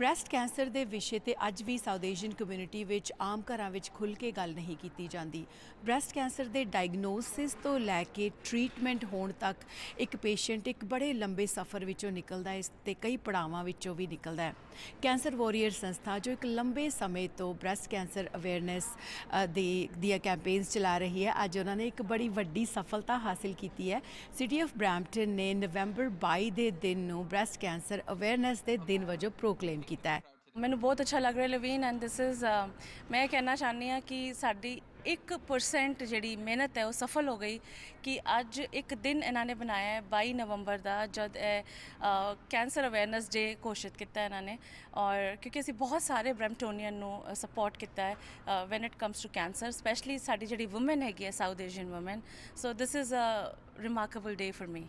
Breast cancer ਦੇ ਵਿਸ਼ੇ ਤੇ ਅੱਜ ਵੀ ਸਾਊਥ ਏਸ਼ੀਅਨ ਕਮਿਊਨਿਟੀ ਵਿੱਚ ਆਮ ਘਰਾਂ ਵਿੱਚ ਖੁੱਲ੍ਹ ਕੇ ਗੱਲ ਨਹੀਂ ਕੀਤੀ ਜਾਂਦੀ। ਬ੍ਰੈਸਟ ਕੈਂਸਰ ਦੇ ਡਾਇਗਨੋਸਿਸ ਤੋਂ ਲੈ ਕੇ ਟ੍ਰੀਟਮੈਂਟ ਹੋਣ ਤੱਕ ਇੱਕ ਪੇਸ਼ੈਂਟ ਇੱਕ ਬੜੇ ਲੰਬੇ ਸਫ਼ਰ ਵਿੱਚੋਂ ਨਿਕਲਦਾ ਹੈ, ਇਸ ਤੇ ਕਈ ਪੜਾਵਾਂ ਵਿੱਚੋਂ ਵੀ ਨਿਕਲਦਾ ਹੈ। ਕੈਂਸਰ ਵਾਰੀਅਰ ਸੰਸਥਾ, ਜੋ ਇੱਕ ਲੰਬੇ ਸਮੇਂ ਤੋਂ ਬ੍ਰੈਸਟ ਕੈਂਸਰ ਅਵੇਅਰਨੈਸ ਦੇ, ਦੀਆਂ ਕੈਂਪੇਨਸ ਚਲਾ ਰਹੀ ਹੈ, ਅੱਜ ਉਹਨਾਂ ਨੇ ਇੱਕ ਬੜੀ ਵੱਡੀ ਸਫਲਤਾ ਹਾਸਿਲ ਕੀਤੀ ਹੈ। ਸਿਟੀ ਆਫ ਬ੍ਰੈਂਪਟਨ ਨੇ ਨਵੰਬਰ 22 ਦੇ ਦਿਨ ਨੂੰ ਬ੍ਰੈਸਟ ਕੈਂਸਰ ਅਵੇਅਰਨੈਸ ਦੇ ਦਿਨ ਵਜੋਂ ਪ੍ਰੋਕਲੇਮ ਕੀਤਾ ਹੈ। ਮੈਨੂੰ ਬਹੁਤ ਅੱਛਾ ਲੱਗ ਰਿਹਾ ਲਵੀਨ ਐਂਡ ਦਿਸ ਇਜ਼ ਮੈਂ ਕਹਿਣਾ ਚਾਹੁੰਦੀ ਹਾਂ ਕਿ ਸਾਡੀ 1% ਜਿਹੜੀ ਮਿਹਨਤ ਹੈ ਉਹ ਸਫਲ ਹੋ ਗਈ ਕਿ ਅੱਜ ਇੱਕ ਦਿਨ ਇਹਨਾਂ ਨੇ ਬਣਾਇਆ ਹੈ 22 ਨਵੰਬਰ ਦਾ, ਜਦ ਇਹ ਕੈਂਸਰ ਅਵੇਅਰਨੈਸ ਡੇ ਘੋਸ਼ਿਤ ਕੀਤਾ ਇਹਨਾਂ ਨੇ। ਔਰ ਕਿਉਂਕਿ ਅਸੀਂ ਬਹੁਤ ਸਾਰੇ ਬ੍ਰੈਂਪਟੋਨੀਅਨ ਨੂੰ ਸਪੋਰਟ ਕੀਤਾ ਹੈ when it comes to cancer specially ਸਾਡੀ ਜਿਹੜੀ ਔਮਨ ਹੈਗੀ ਹੈ South Asian woman so this is a remarkable day for me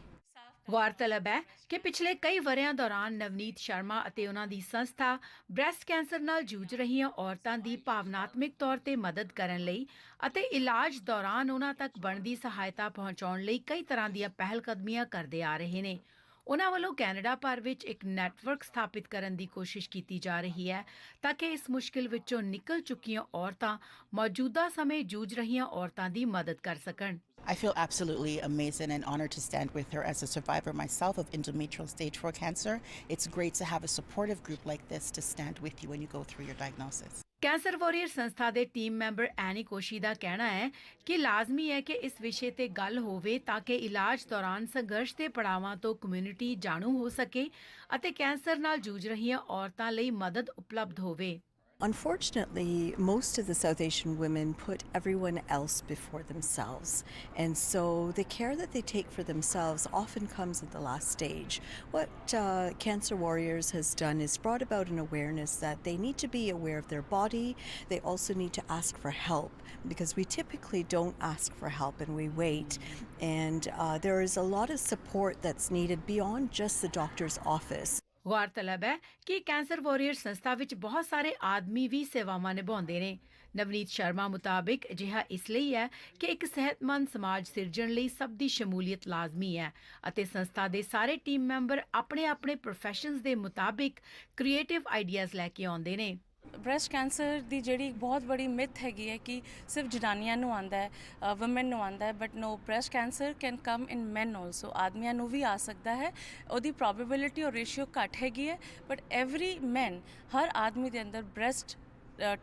ਵਾਰਤਲਬ ਹੈ ਕਿ ਪਿਛਲੇ ਕਈ ਵਰਿਆਂ ਦੌਰਾਨ ਨਵਨੀਤ ਸ਼ਰਮਾ ਅਤੇ ਉਹਨਾਂ ਦੀ ਸੰਸਥਾ ਬ੍ਰੈਸਟ ਕੈਂਸਰ ਨਾਲ ਜੂਝ ਰਹੀਆਂ ਔਰਤਾਂ ਦੀ ਭਾਵਨਾਤਮਿਕ ਤੌਰ ਤੇ ਮਦਦ ਕਰਨ ਲਈ ਅਤੇ ਇਲਾਜ ਦੌਰਾਨ ਉਹਨਾਂ ਤੱਕ ਬਣਦੀ ਸਹਾਇਤਾ ਪਹੁੰਚਾਉਣ ਲਈ ਕਈ ਤਰ੍ਹਾਂ ਦੀਆਂ ਪਹਿਲਕਦਮੀਆਂ ਕਰਦੇ ਆ ਰਹੇ ਨੇ। ਉਹਨਾਂ ਵੱਲੋਂ ਕੈਨੇਡਾ ਭਰ ਵਿੱਚ ਇੱਕ ਨੈਟਵਰਕ ਸਥਾਪਿਤ ਕਰਨ ਦੀ ਕੋਸ਼ਿਸ਼ ਕੀਤੀ ਜਾ ਰਹੀ ਹੈ ਤਾਂ ਕਿ ਇਸ ਮੁਸ਼ਕਿਲ ਵਿੱਚੋਂ ਨਿਕਲ ਚੁੱਕੀਆਂ ਔਰਤਾਂ ਮੌਜੂਦਾ ਸਮੇਂ ਜੂਝ ਰਹੀਆਂ ਔਰਤਾਂ ਦੀ ਮਦਦ ਕਰ ਸਕਣ I feel absolutely amazing and honored to stand with her as a survivor myself of endometrial stage 4 cancer. It's great to have a supportive group like this to stand with you when you go through your diagnosis. Cancer warrior ਸੰਸਥਾ ਦੇ team member Annie Koshy ਦਾ ਕਹਿਣਾ ਹੈ ਕਿ ਲਾਜ਼ਮੀ ਹੈ ਕਿ ਇਸ ਵਿਸ਼ੇ ਤੇ ਗੱਲ ਹੋਵੇ ਤਾਂ ਕਿ ਇਲਾਜ ਦੌਰਾਨ ਸੰਘਰਸ਼ ਦੇ ਪੜਾਵਾਂ ਤੋਂ ਕਮਿਊਨਿਟੀ ਜਾਣੂ ਹੋ ਸਕੇ ਅਤੇ ਕੈਂਸਰ ਨਾਲ ਜੂਝ ਰਹੀਆਂ ਔਰਤਾਂ ਲਈ ਮਦਦ ਉਪਲਬਧ ਹੋਵੇ। Unfortunately, most of the South Asian women put everyone else before themselves. And so the care that they take for themselves often comes at the last stage. What uh, Cancer Warriors has done is brought about an awareness that they need to be aware of their body. They also need to ask for help because we typically don't ask for help and we wait. And uh, there is a lot of support that's needed beyond just the doctor's office. ਗੌਰਤਲਬ ਹੈ ਕਿ cancer warrior ਸੰਸਥਾ ਵਿੱਚ ਬਹੁਤ ਸਾਰੇ ਆਦਮੀ ਵੀ ਸੇਵਾਵਾਂ ਨਿਭਾਉਂਦੇ ਨੇ। ਨਵਨੀਤ ਸ਼ਰਮਾ ਮੁਤਾਬਿਕ ਅਜਿਹਾ ਇਸ ਲਈ ਹੈ ਕਿ ਇੱਕ ਸਿਹਤਮੰਦ ਸਮਾਜ ਸਿਰਜਣ ਲਈ ਸਭ ਦੀ ਸ਼ਮੂਲੀਅਤ ਲਾਜ਼ਮੀ ਹੈ ਅਤੇ ਸੰਸਥਾ ਦੇ ਸਾਰੇ ਟੀਮ ਮੈਂਬਰ ਆਪਣੇ ਆਪਣੇ ਪ੍ਰੋਫੈਸ਼ਨਸ ਦੇ ਮੁਤਾਬਿਕ ਕ੍ਰੀਏਟਿਵ ਆਈਡੀਆਜ਼ ਲੈ ਕੇ ਆਉਂਦੇ ਨੇ। ਬ੍ਰੈਸਟ ਕੈਂਸਰ ਦੀ ਜਿਹੜੀ ਬਹੁਤ ਬੜੀ ਮਿਥ ਹੈਗੀ ਹੈ ਕਿ ਸਿਰਫ ਜਨਾਨੀਆਂ ਨੂੰ ਆਂਦਾ ਹੈ ਔਮਨ ਨੂੰ ਆਂਦਾ ਹੈ but no breast cancer can come in men also ਆਦਮੀਆਂ ਨੂੰ ਵੀ ਆ ਸਕਦਾ ਹੈ ਉਹਦੀ ਪ੍ਰੋਬੇਬਿਲਿਟੀ ਔਰ ਰੇਸ਼ੀਓ ਘੱਟ ਹੈਗੀ ਹੈ ਬਟ ਐਵਰੀ ਮੈਨ ਹਰ ਆਦਮੀ ਦੇ ਅੰਦਰ ਬ੍ਰੈਸਟ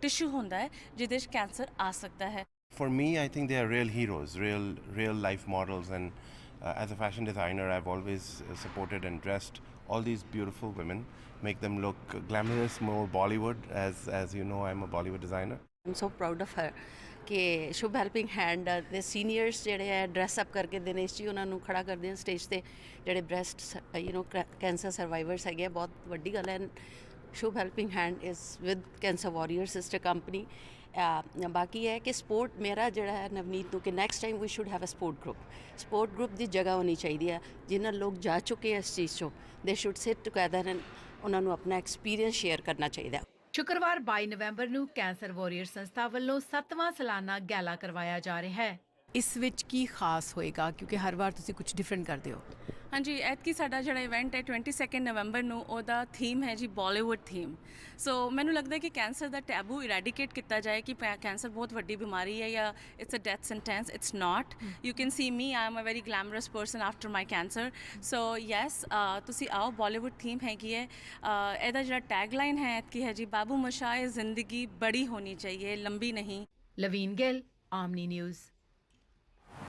ਟਿਸ਼ੂ ਹੁੰਦਾ ਹੈ ਜਿਹਦੇ ਵਿੱਚ ਕੈਂਸਰ ਆ ਸਕਦਾ ਹੈ For me, I think they are real heroes, real real life models. And uh, as a fashion designer, I've always uh, supported and dressed all these beautiful women, make them look glamorous, more Bollywood. As as you know, I'm a Bollywood designer. I'm so proud of her ਕਿ ਸ਼ੁਭ helping hand ਦੇ seniors ਜਿਹੜੇ ਹੈ dress up ਕਰਕੇ ਦਿਨੇਸ਼ ਜੀ ਉਹਨਾਂ ਨੂੰ ਖੜਾ ਕਰਦੇ ਆ ਸਟੇਜ ਤੇ ਜਿਹੜੇ breast you know cancer survivors ਹੈਗੇ ਆ, ਬਹੁਤ ਵੱਡੀ ਗੱਲ ਹੈ Shubh helping hand is with cancer warrior sister company ਬਾਕੀ ਹੈ ਕਿ ਸਪੋਰਟ ਮੇਰਾ ਜਿਹੜਾ ਹੈ ਨਵਨੀਤ ਨੂੰ ਕਿ next time we should have a support group support group ਦੀ ਜਗ੍ਹਾ ਹੋਣੀ ਚਾਹੀਦੀ ਹੈ ਜਿਨ੍ਹਾਂ ਲੋਕ ਜਾ ਚੁੱਕੇ ਇਸ ਚੀਜ਼ 'ਚੋਂ। ਦੇ ਸ਼ੁੱਡ ਸਿਟ ਟੁਗੇਦਰ ਐਂਡ ਉਹਨਾਂ ਨੂੰ ਆਪਣਾ ਐਕਸਪੀਰੀਅੰਸ ਸ਼ੇਅਰ ਕਰਨਾ ਚਾਹੀਦਾ ਸ਼ੁੱਕਰਵਾਰ 22 ਨਵੰਬਰ ਨੂੰ ਕੈਂਸਰ ਵਾਰੀਅਰ ਸੰਸਥਾ ਵੱਲੋਂ 7ਵਾਂ ਸਾਲਾਨਾ ਗੈਲਾ ਕਰਵਾਇਆ ਜਾ ਰਿਹਾ ਹੈ। ਇਸ ਵਿੱਚ ਕੀ ਖਾਸ ਹੋਏਗਾ? ਕਿਉਂਕਿ ਹਰ ਵਾਰ ਤੁਸੀਂ ਕੁਝ ਡਿਫਰੈਂਟ ਕਰਦੇ ਹੋ। ਹਾਂਜੀ ਐਤਕੀ ਸਾਡਾ ਜਿਹੜਾ ਇਵੈਂਟ ਹੈ 22 ਨਵੰਬਰ ਨੂੰ ਉਹਦਾ ਥੀਮ ਹੈ ਜੀ ਬਾਲੀਵੁੱਡ ਥੀਮ ਸੋ ਮੈਨੂੰ ਲੱਗਦਾ ਕਿ ਕੈਂਸਰ ਦਾ ਟੈਬੂ ਇਰੈਡੀਕੇਟ ਕੀਤਾ ਜਾਏ ਕਿ ਕੈਂਸਰ ਬਹੁਤ ਵੱਡੀ ਬਿਮਾਰੀ ਹੈ ਜਾਂ it's a death sentence it's not you can see me I am a very glamorous person after my cancer so yes ਤੁਸੀਂ ਆਓ ਬਾਲੀਵੁੱਡ ਥੀਮ ਹੈਗੀ ਹੈ। ਇਹਦਾ ਜਿਹੜਾ ਟੈਗਲਾਈਨ ਹੈ ਐਤਕੀ ਹੈ ਜੀ ਬਾਬੂ ਮਸ਼ਾਏ ਜ਼ਿੰਦਗੀ ਬੜੀ ਹੋਣੀ ਚਾਹੀਏ ਲੰਬੀ ਨਹੀਂ। ਲਵੀਨ ਗਿੱਲ ਆਮਨੀ ਨਿਊਜ਼।